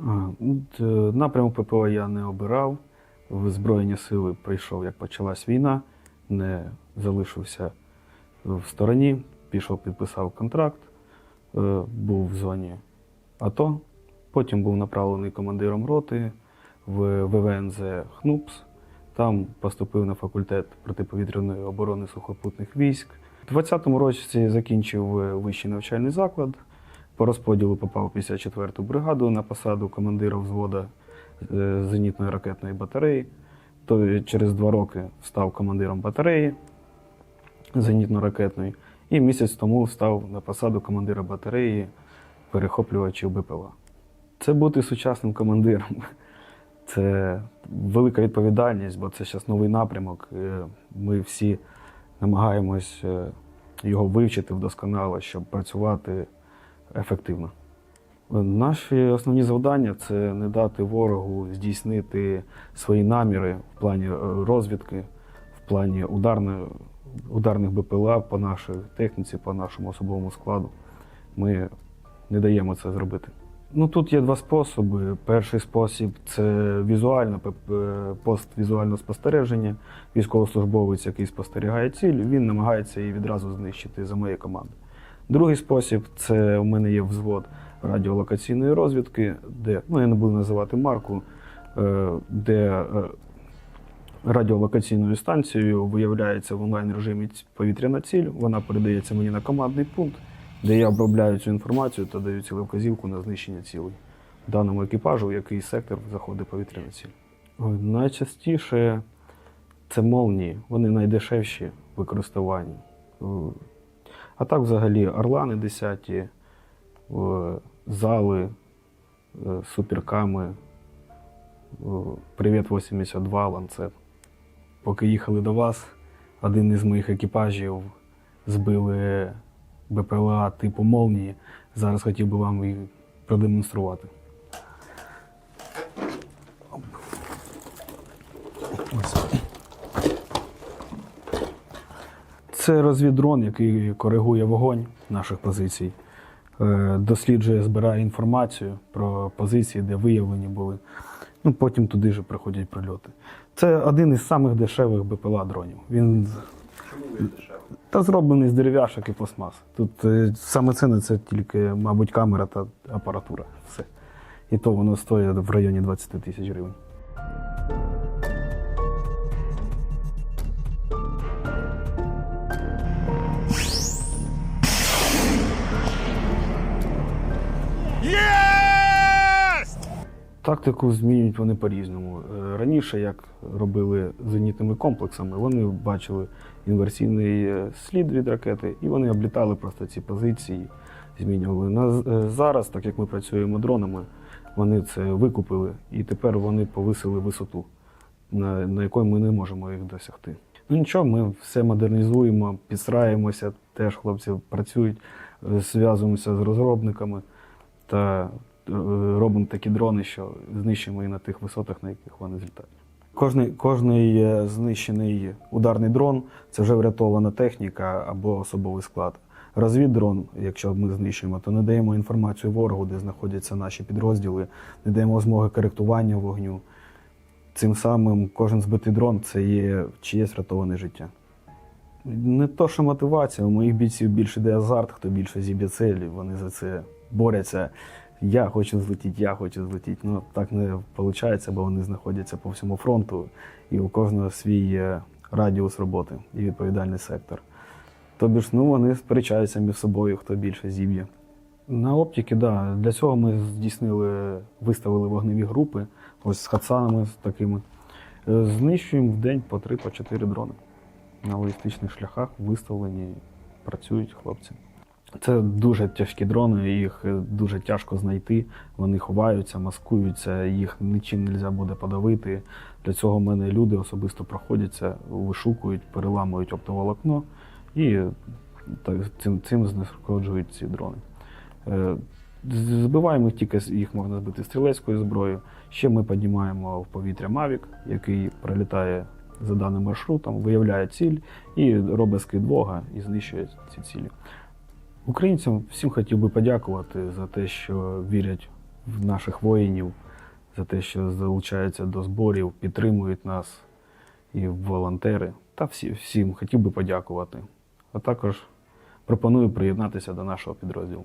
Е, Напрямок ППО я не обирав. В Збройні сили прийшов, як почалась війна, не залишився в стороні, пішов, підписав контракт, е, був в зоні АТО. Потім був направлений командиром роти в ВВНЗ ХНУПС. Там поступив на факультет протиповітряної оборони сухопутних військ. У 20-му році закінчив е, вищий навчальний заклад. По розподілу попав 54-ту бригаду на посаду командира взвода е, зенітної ракетної батареї. То через два роки став командиром батареї зенітно-ракетної. І місяць тому став на посаду командира батареї перехоплювачів БПЛА. Це бути сучасним командиром. Це велика відповідальність, бо це зараз новий напрямок. Е, Ми всі намагаємось е, його вивчити вдосконало, щоб працювати ефективно. Наші основні завдання це не дати ворогу здійснити свої наміри в плані е, розвідки, в плані ударної, ударних БПЛА по нашій техніці, по нашому особовому складу. Ми не даємо це зробити. Ну тут є два способи. Перший спосіб це візуальне поствізуальне спостереження. Військовослужбовець, який спостерігає ціль, він намагається її відразу знищити за моєю командою. Другий спосіб це у мене є взвод радіолокаційної розвідки, де ну я не буду називати марку, е, де е, радіолокаційною станцією виявляється в онлайн режимі повітряна ціль. Вона передається мені на командний пункт, де я обробляю цю інформацію та даю цілу вказівку на знищення цілей. Даному екіпажу, в який сектор заходить повітряна ціль. Найчастіше це молнії, вони найдешевші в використанні. А так, взагалі, орлани 10, е, зали, е, суперками, е, Привіт 82, ланцет. Поки їхали до вас, один із моїх екіпажів збили БПЛА типу молнії. Зараз хотів би вам її продемонструвати. Ось. Це розвіддрон, який коригує вогонь наших позицій, Е, досліджує, збирає інформацію про позиції, де виявлені були. Ну, потім туди ж приходять прильоти. Це один із самих дешевих БПЛА дронів. Він та зроблений з дерев'яшок і пластмас. Тут е, саме цінне це тільки, мабуть, камера та апаратура. Все. І то воно стоїть в районі 20 тисяч гривень. Тактику змінюють вони по-різному. Е, Раніше, як робили зенітними комплексами, вони бачили інверсійний е, слід від ракети, і вони облітали просто ці позиції, змінювали. На, е, зараз, так як ми працюємо дронами, вони це викупили, і тепер вони повисили висоту, на, на якої ми не можемо їх досягти. Ну нічого, ми все модернізуємо, підстраюємося, теж хлопці працюють, зв'язуємося з розробниками та е, робимо такі дрони, що знищуємо і на тих висотах, на яких вони злітають. Кожний, кожний е, знищений ударний дрон це вже врятована техніка або особовий склад. Розвіддрон, якщо ми знищуємо, то не даємо інформацію ворогу, де знаходяться наші підрозділи, не даємо змоги коректування вогню. Цим самим кожен збитий дрон це є чиєсь врятоване життя. Не то, що мотивація, у моїх бійців більше йде азарт, хто більше зіб'є цілі, вони за це борються. Я хочу злетіти, я хочу злетіти. Ну так не виходить, бо вони знаходяться по всьому фронту, і у кожного свій е, радіус роботи і відповідальний сектор. Тобі ж ну, вони сперечаються між собою, хто більше зіб'є. На оптики, так. Да. Для цього ми здійснили, виставили вогневі групи, ось з хацанами з такими. Е, Знищуємо в день по 3-4 дрони. На логістичних шляхах виставлені, працюють хлопці. Це дуже тяжкі дрони, їх е, дуже тяжко знайти. Вони ховаються, маскуються, їх нічим не можна буде подавити. Для цього в мене люди особисто проходяться, вишукують, переламують оптоволокно і так, цим, цим знешкоджують ці дрони. Е, Збиваємо їх тільки їх можна збити стрілецькою зброєю. Ще ми піднімаємо в повітря Mavic, який прилітає за даним маршрутом, виявляє ціль і робить скид Бога і знищує ці цілі. Українцям всім хотів би подякувати за те, що вірять в наших воїнів за те, що залучаються до зборів, підтримують нас і волонтери. Та всі, всім хотів би подякувати. А також пропоную приєднатися до нашого підрозділу.